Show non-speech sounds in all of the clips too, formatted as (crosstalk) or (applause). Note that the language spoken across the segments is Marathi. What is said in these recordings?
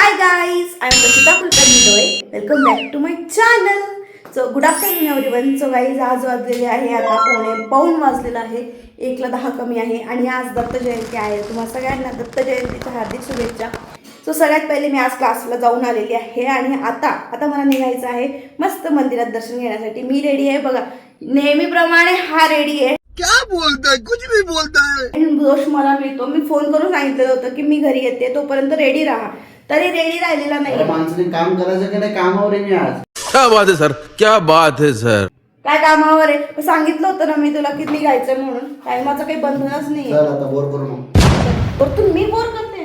Hi guys I am Rachita Kulkarni डोळे welcome back to my channel so good afternoon everyone so guys आज वाजलेले आहे. आता पोणे पाऊण वाजलेला आहे. एकला दहा कमी आहे. आणि आज दत्त जयंती आहे. तुम्हाला सगळ्यांना दत्त जयंतीच्या हार्दिक शुभेच्छा. सो सगळ्यात पहिले मी आज क्लासला जाऊन आलेली आहे. आणि आता आता मला निघायचं आहे मस्त मंदिरात दर्शन घेण्यासाठी. मी रेडी आहे. बघा नेहमीप्रमाणे हा रेडी आहे. क्या बोलता है कुछ भी बोलता है आणि दोष मला मिळतो. मी फोन करून सांगितलेलं होतं की मी घरी येते. तोपर्यंत रेडी राहा. तरी रेडी राहिलेला अरे नाही माणसाने काम करायचं की नाही? कामावर आहे मी आज. क्या बात है सर क्या बात है सर काय कामावर आहे? पण सांगितलं होतं ना मी तुला किती निघायचं म्हणून. टायमाचं काही बंधनच नाही चल आता बोर करू मग मी बोर करते?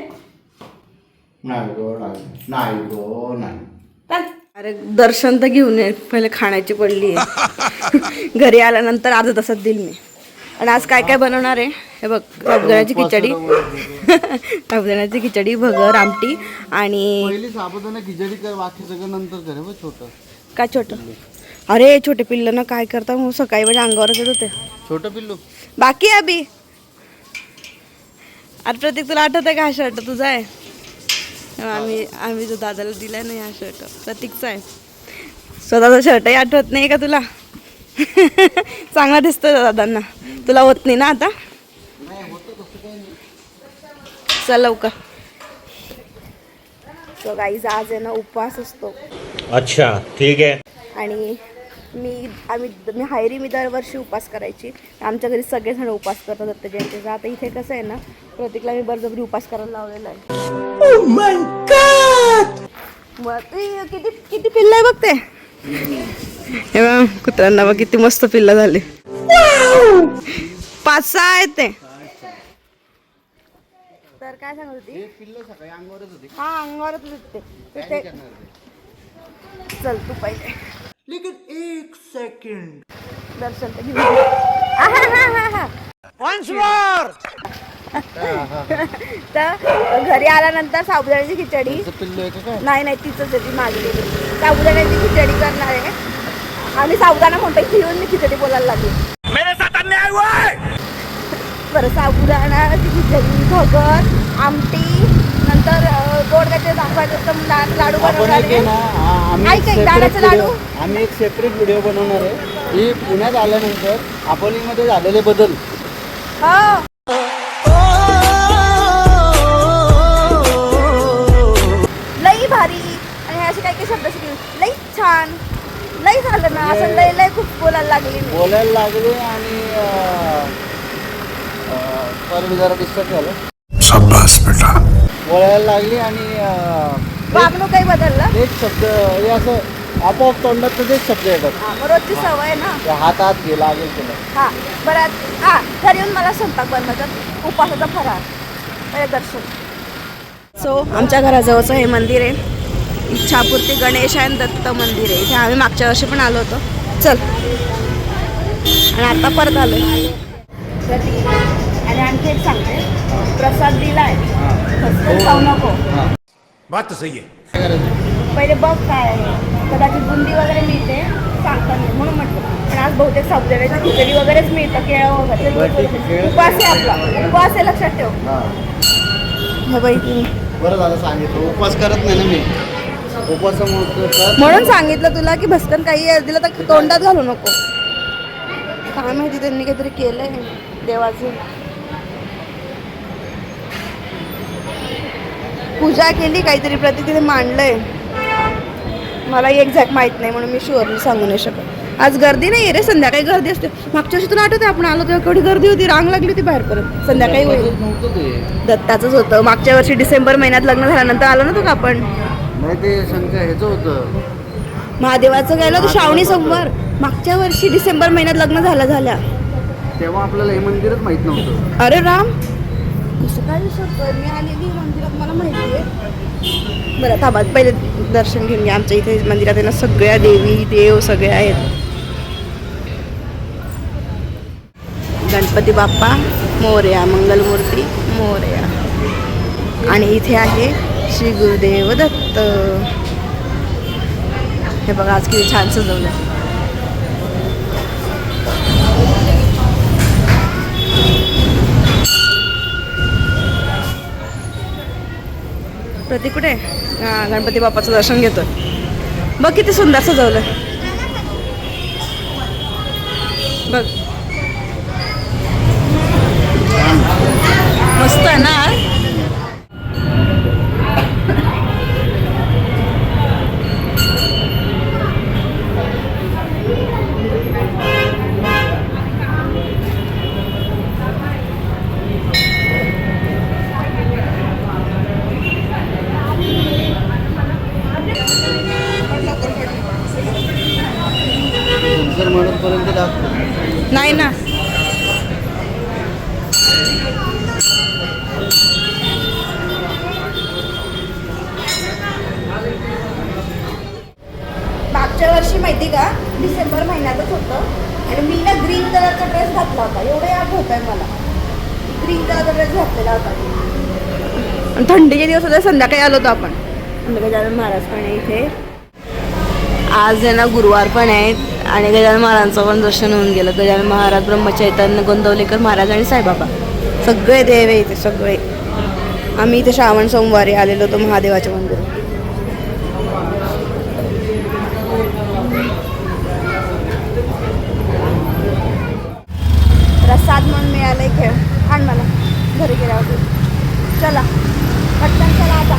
नाही गो नाही. नाही गो नाही. चल. अरे दर्शन तर घेऊन ये. पहिले खाण्याची पडली आहे. (laughs) घरी आल्यानंतर अर्धा तासात देईल मी. आणि आज काय काय बनवणार आहे? हे बघ साबुदाण्याची खिचडी. साबुदाण्याची (laughs) खिचडी भगर आमटी आणि पहिली साबुदाणा खिचडी कर बाकी सगळं नंतर कर बघ छोटं. काय छोटं? अरे छोटे पिल्लं ना काय करता? मग सकाळी माझ्या अंगावरच येत होते. छोटं पिल्लू. बाकी आहे अभि. अरे प्रतीक तुला आठवत आहे का हा शर्ट तुझा आहे? आम्ही आम्ही जो दादाला दिलाय ना हा शर्ट प्रतीकचा आहे. स्वतःचा शर्टही आठवत नाही का तुला? (laughs) चांगला दिसतोय दादांना. तुला होत नाही ना आता? चल लवकर. सो गाईज आज आहे ना उपवास असतो. अच्छा ठीक है आणि मी आम्ही मी हायरी मी दरवर्षी उपास करायची. आमच्या घरी सगळेजण उपास करतात दत्त जयंतीचा आता इथे कसं आहे ना प्रतीकला मी बळजबरी उपास करायला लावलेला आहे. मग ते किती किती पिल्ल आहे बघ ते. हे बघ, कुत्र्यांना बघ किती मस्त पिल्ल झाले. पाच सहा आहेत ते तर काय सांगत होती? पिल्लं सकाळी अंगावरच होती. हा अंगावरच होते. ते? चल तू पहिले. लेकिन एक सेकंड दर्शन तर घेऊ दे. आहा, हा, हा, हा. तर घरी आल्यानंतर साबुदाण्याची खिचडी. पिल्लू आहे का काय? नाही नाही तिचंच आहे ती मागलेली साबुदाण्याची खिचडी करणार आहे. आम्ही साबुदाणा म्हणतो घेऊन मी खिचडी बोलायला लागली. बरं साबुदाण्याची खिचडी भगर आमटी नंतर अं, गोड काहीतरी दाखवायचं लाडू आपण बनवणार एक आहे. ना आहे आ- आम्ही ऐक, ऐक, separate दाण्याचं video- लाडू? आम्ही एक सेपरेट व्हिडिओ बनवणार आहे. ही पुण्यात आल्यानंतर अकोलीमध्ये झालेले बदल. हो. लई भारी. आणि असे काही काही शब्द शिकले लई छान. लई झालं ना असं लई लई खूप बोलायला लागली मी. बोलायला लागले आणि परत जरा डिस्टर्ब झालं. बोलायला लागली आणि अं, वागणूक काही बदललं? तेच शब्द हे असं आपोआप तोंडात तर तेच शब्द येतात. हा मग रोजची सवय आहे ना? ते हात हात घे लागेल तुला. हा बरं हा घरी येऊन मला स्वयंपाक बनवायचा उपासाचा फराळ. दर्शन. सो आमच्या घराजवळचं हे मंदिर आहे. इच्छापूर्ती गणेश आणि दत्त मंदिर आहे. इथे आम्ही मागच्या वर्षी पण आलो होतो. चल. आणि आता परत आलो आणि आणखी एक सांगते. प्रसाद दिलाय. फक्त खाऊ नको. बात तो सही है काय करायचं पहिले बघ काय आहे. कदाचित बुंदी वगैरे मिळते. सांगता नाही म्हणून म्हटलं. पण आज बहुतेक साबुदाण्याची खिचडी वगैरेच मिळतं केळं वगैरे. आहे. आपला. उपवास आहे लक्षात ठेव. हां. हे बाई बरं झालं सांगितलं. उपवास करत नाही ना मी. म्हणून सांगितलं तुला की भस्कन काही दिलं तर तोंडात घालू नको. काय माहिती त्यांनी काहीतरी केलंय देवाचं. पूजा केली काहीतरी प्रति तिथे मांडलंय. मला एक्झॅक्ट माहीत नाही म्हणून मी शुअरली सांगू नाही शकत. आज गर्दी नाही रे संध्याकाळी गर्दी असते. मागच्या वर्षी तुला आठवते आपण आलो तेव्हा केवढी गर्दी होती रांग लागली होती बाहेर परत संध्याकाळी दत्ताचंच होतं मागच्या वर्षी डिसेंबर महिन्यात लग्न झाल्यानंतर आलो ना तू आपण? नाही ते शंकर ह्याचं होतं. महादेवाचं गेलं तर श्रावणी सोमवार. मागच्या वर्षी डिसेंबर महिन्यात लग्न झालं झाल्या. तेव्हा आपल्याला हे मंदिरच माहीत नव्हतं. अरे राम. कसं काय विसरतोय? मी आलेली मंदिरात मला माहिती आहे. बरं थांबा पहिले दर्शन घेऊन घ्या. आमच्या इथे मंदिरात आहे ना सगळ्या देवी देव सगळे आहेत. गणपती बाप्पा मोरया मंगलमूर्ती मोरया. आणि इथे आहे श्री गुरुदेव दत्त. तर हे बघा आज किती छान सजवलं. प्रतीक कुठे? गणपती बाप्पाचं दर्शन घेतो बघ किती सुंदर सजवलं बघ. मस्त आहे ना जर म्हणतपर्यंत दाखव नाही ना मागच्या वर्षी माहिती का? डिसेंबर महिन्यातच होतं. आणि मी ना ग्रीन कलरचा ड्रेस घातला होता. एवढं याद होत आहे मला. ग्रीन कलरचा ड्रेस घातलेला होता. आणि थंडीचे दिवस होते संध्याकाळी आलो होतो आपण. गजानन महाराज पण आहे इथे. आज आहे ना गुरुवार पण आहेत आणि गजानन महाराजांचं पण दर्शन होऊन गेलं. गजानन महाराज ब्रह्मचैतन्य गोंदवलेकर महाराज आणि साईबाबा. सगळे देव आहे इथे सगळे. आम्ही इथे श्रावण सोमवारी आलेलो होतो महादेवाच्या मंदिरात. प्रसाद म्हणून मिळालंय खेळ. आण मला. घरी गेल्यावर चला. पटकन चला आता.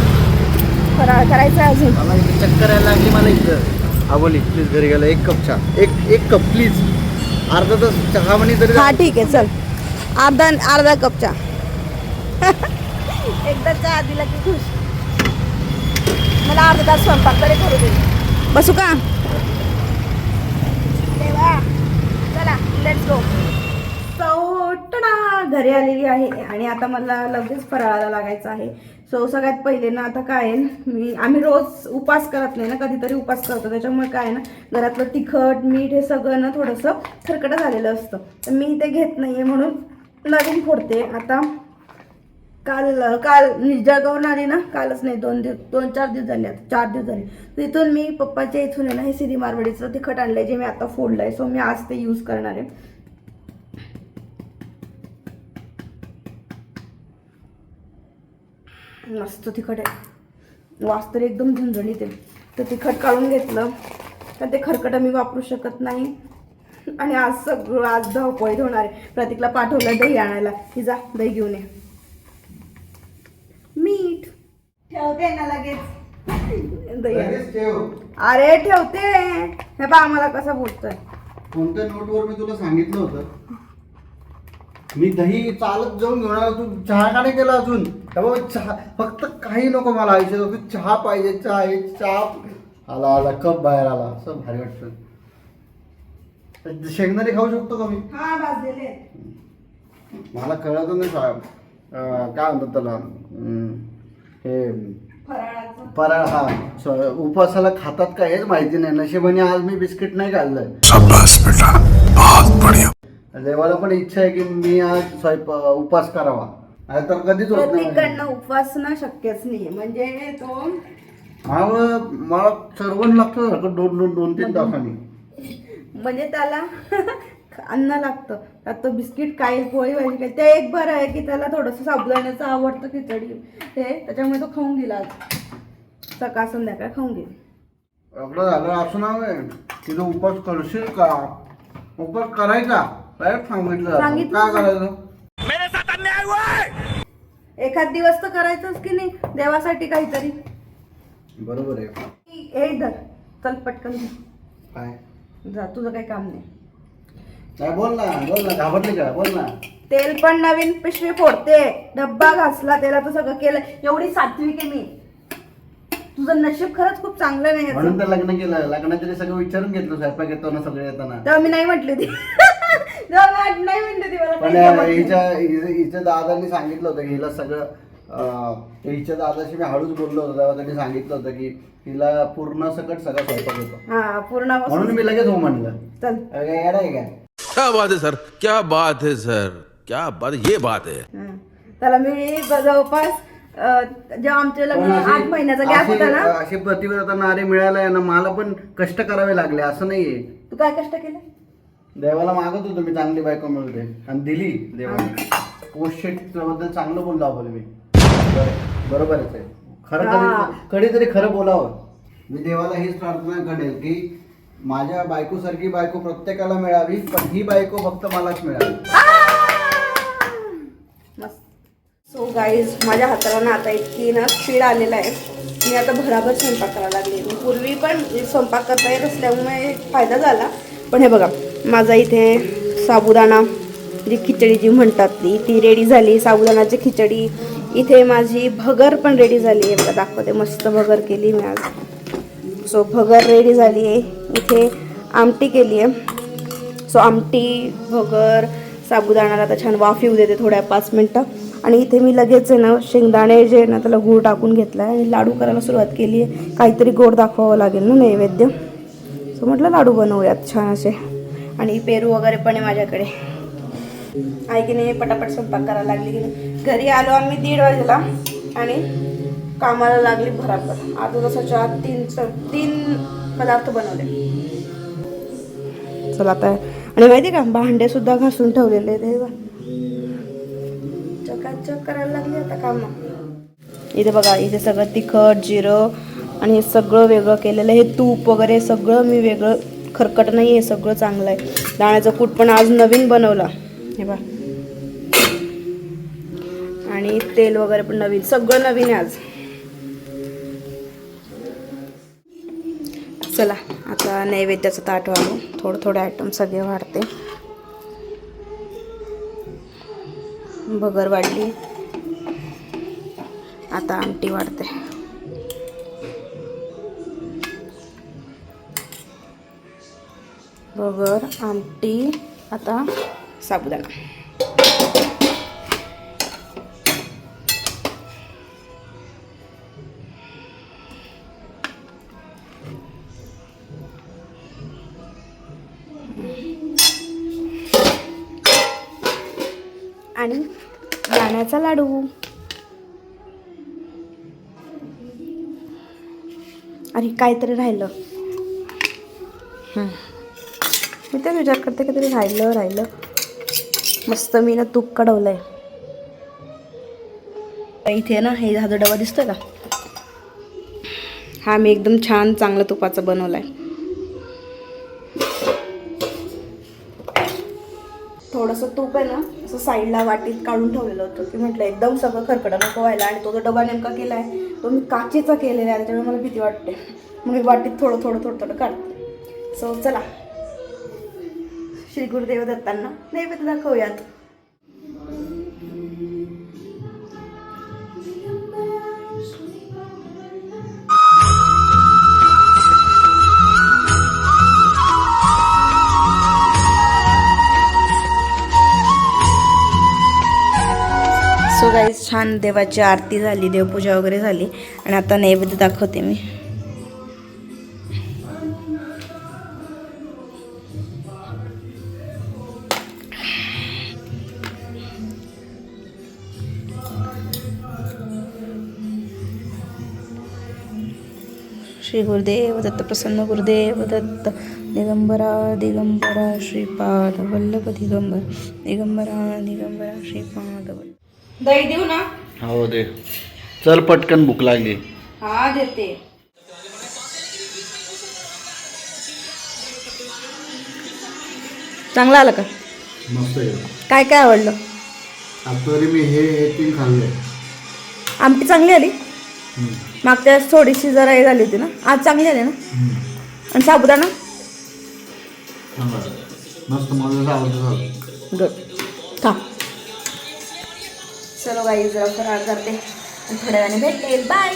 फराळ करायचं आहे अजून. मला इथे चक्कर यायला लागली मला इथं. आबोली प्लीज घरी गेला. एक कप चहा. एक एक कप प्लीज अर्धा तास चहा म्हणे तरी हा ठीक आहे चल. अर्धा अर्धा कप चहा. (laughs) एकदा चहा दिला की खुश. मला अर्धा तास स्वयंपाक तरी करू दे. बसू का? देवा. चला लेट्स गो घरी आलेली आहे आणि आता मला लगेच फराळाला लागायचं आहे. सो सगळ्यात पहिले ना आता काय आहे मी आम्ही रोज उपास करत नाही ना कधीतरी उपास करतो. त्याच्यामुळे काय आहे ना घरातलं तिखट मीठ हे सगळं ना थोडंसं खरकटं झालेलं असतं. तर मी ते घेत नाही आहे म्हणून नवीन फोडते. आता काल काल जळगावून आली ना कालच नाही दोन दिवस दोन चार दिवस झाले आता चार दिवस झाले. तिथून मी पप्पाच्या इथून आहे ना हे सिरी मारवाडीचं तिखट आणलं आहे जे मी आता फोडलं आहे सो मी आज ते यूज करणार आहे. मस्त तिखट आहे. वास तर एकदम झणझणीत आहे. तर तिखट काढून घेतलं. तर ते खरकटं मी वापरू शकत नाही. आणि आज सगळं आज धावपळीत होणार आहे. प्रतीकला पाठवलं दही आणायला. की जा दही घेऊन ये. मीठ. ठेवते ना लगेच. दही अरे ठेवते. हे पा आम्हाला कसं बोलतोय. कोणत्या नोटवर मी तुला सांगितलं होतं? मी दही चालत जाऊन घेऊन आलो तू चहा का नाही केला अजून? बाबा चहा फक्त काही नको मला आयुष्यात फक्त चहा पाहिजे चहा आहे चहा. आला आला कप बाहेर आला. असं भारी वाटतं. शेंगदाणे खाऊ शकतो का मी? हा भाजलेले. मला कळत नाही साहेब. काय म्हणतात त्याला? हे फराळाचं. फराळ हा. उपवासाला खातात का हेच माहिती नाही. नशिबाने आज मी बिस्किट नाही खाल्लंय देवाला पण इच्छा आहे की मी आज स्वयंप उपवास करावा. नाही तर कधीच होत नाही. प्रत्येकांना उपवास ना शक्यच नाही. म्हणजे तो मला मला सर्वण लागतं सारखं दोन दोन दोन तीन तासांनी. म्हणजे त्याला (laughs) अन्न लागतं. त्यात तो बिस्किट काय पोळी भाजी काय ते एक बरं आहे की त्याला थोडंसं साबुदाण्याचं आवडतं खिचडी. ते त्याच्यामुळे तो खाऊन गेला आज. सकाळ संध्याकाळ खाऊन गेला. एवढं झालं असं नाव आहे. की तू उपवास करशील का? उपवास करायचा. डायरेक्ट सांगितलं जातं. सांगितलं काय करायचं? एखाद दिवस तर करायचंच की नाही? देवासाठी काहीतरी. बरोबर आहे. हे धर. चल पटकन घे. काय? जा तुझं काही काम नाही. काय बोल ना बोल ना घाबरली का? बोल ना. तेल पण नवीन पिशवी फोडते. डब्बा घासला तेलाचं सगळं केलं. एवढी सात्विक आहे मी. तुझं नशीब खरंच खूप चांगलं नाही याचं. म्हणून तर लग्न केलं. लग्नाच्या आधी सगळं विचारून घेतलं स्वयंपाक येताना सगळं येताना. तेव्हा मी नाही म्हटली आठ- नाही होती मला पण. हिच्या दादांनी सांगितलं होतं की हिला सगळं अं, हिच्या दादाशी मी हळूच बोललो होतो तेव्हा त्यांनी सांगितलं होतं की हिला पूर्ण सकट सगळं स्वयंपाक येतो हा पूर्ण म्हणून मी लगेच हो म्हणलं. चल. अरे काय येडा आहे काय क्या बात है सर? क्या बात है सर? क्या बात ये बात है। हा. त्याला मी जवळपास अं, जेव्हा आमचे लग्न पण अशी- आठ महिन्याचा गॅप अशी- होता ना? अशी प्रतिव्रता नारे मिळाल्या ना मला पण कष्ट करावे लागले असं नाहीये. तू काय कष्ट केले? देवाला मागत होतो मी चांगली बायको मिळते. आणि दिली देवाने त्याबद्दल चांगलं बोललो आपण मी. बरं- बरोबरच आहे खरं हा. कधी कधीतरी खरं बोलावं. मी देवाला हीच प्रार्थना करेल की माझ्या बायकोसारखी बायको प्रत्येकाला मिळावी पण ही बायको फक्त मलाच मिळावी. सो गाईज माझ्या हाताला ना आता इतकी ना शीड आलेला आहे. मी आता भराभर स्वयंपाक करायला लागले पूर्वी पण स्वयंपाक करता येत असल्यामुळे फायदा झाला. पण हे बघा माझा इथे साबुदाणा जी खिचडी जी म्हणतात ती ती रेडी झाली. साबुदाणाची खिचडी. इथे माझी भगर पण रेडी झाली आहे. बघा दाखवते. मस्त भगर केली मी आज. सो भगर रेडी झाली आहे. इथे आमटी केली आहे. सो आमटी भगर साबुदाणाला आता छान वाफ येऊ देते थोड्या पाच मिनटं. आणि इथे मी लगेच आहे ना शेंगदाणे जे आहे ना त्याला गूळ टाकून घेतला आहे आणि लाडू करायला सुरुवात केली आहे. काहीतरी गोड दाखवावं लागेल ना नैवेद्य. सो म्हटलं लाडू बनवूयात छान असे. आणि पेरू वगैरे पण आहे माझ्याकडे. आहे की नाही पटापट स्वयंपाक करायला लागली की नाही. घरी आलो आम्ही दीड वाजेला आणि कामाला लागली भराभर. आता तसं चार तीन तीन पदार्थ बनवले. चला आता. आणि माहिती का भांडे सुद्धा घासून ठेवलेले आहेत. चकाचक करायला लागली आता काम. इथे बघा इथे सगळं तिखट जिरं आणि हे सगळं वेगळं केलेलं आहे. हे तूप वगैरे सगळं मी वेगळं खरकट नाही हे सगळं चांगलं आहे. दाण्याचं कूट पण आज नवीन बनवला. हे बा आणि तेल वगैरे पण नवीन सगळं नवीन आहे आज. चला आता नैवेद्याचं ताट वाढू. थोडं थोडे आयटम सगळे वाढते. भगर वाढली. आता आमटी वाढते. भगर आमटी आता साबुदाणा. आणि दाण्याचा लाडू. अरे काहीतरी राहिलं. तेच विचार करते काहीतरी राहिलं राहिलं. मस्त मी ना तूप कडवलंय इथे ना हे हा जो डबा दिसतोय का? हा मी एकदम छान चांगला तुपाचा बनवलाय. थोडंसं तूप आहे ना असं साईडला वाटीत काढून ठेवलेलं होतं की म्हटलं एकदम सगळं खरकडं नको व्हायला आणि तो जो डबा नेमका केला आहे तो मी काचेचा केलेला आहे त्याच्यामुळे मला भीती वाटते. मग मी वाटीत थोडं थोडं थोडं थोडं काढते. सो चला. श्री गुरुदेव दत्तांना नैवेद्य दाखवूयात. सो गाईज छान देवाची आरती झाली देवपूजा वगैरे झाली आणि आता नैवेद्य दाखवते मी. श्री गुरुदेव दत्त प्रसन्न गुरुदेव दत्त दिगंबरा दिगंबरा श्रीपाद वल्लभ दिगंबर दिगंबरा दिगंबरा श्रीपाद वल्लभ. दही देऊ ना? हो दे. चल पटकन भूक लागली. हा देते. चांगला आला का? मस्त आहे. काय काय आवडलं? आता तरी मी हे हे तीन खाल्ले. आमटी चांगली आली? मागच्या थोडीशी जरा हे झाली होती ना? आज चांगली आली ना? आणि साबुदाणा? मस्त झालं गुड. चलो बाई जरा फराळ करते. थोड्या वेळाने भेटेल बाय.